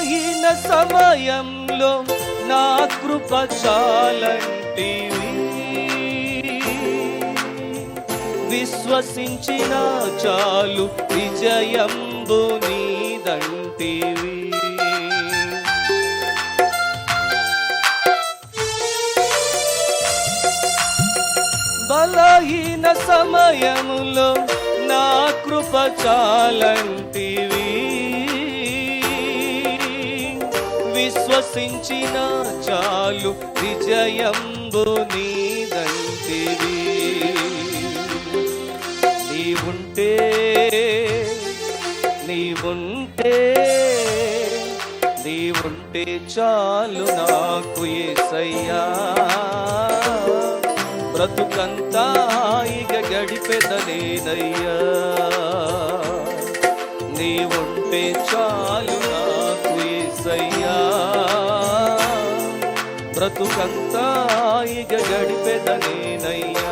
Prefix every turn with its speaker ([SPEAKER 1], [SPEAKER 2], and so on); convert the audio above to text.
[SPEAKER 1] బలహీన సమయంలో నా కృప చాలంటివి. విశ్వసించిన చాలు విజయంబు నీదంటివి. బలహీన సమయములో నా కృప చాలంటివి. విశ్వసించిన చాలు విజయంబు నీదంటివి. నీవుంటే నీవుంటే నీవుంటే చాలు నాకు ఏసయ్యా. బ్రతుకంతా ఇక గడిపెదనేనయ్యా నీవుంటే చాలు నాకు ఏసయ్యా. బ్రతుకంతా ఇక గడిపెదనేనయ్యా.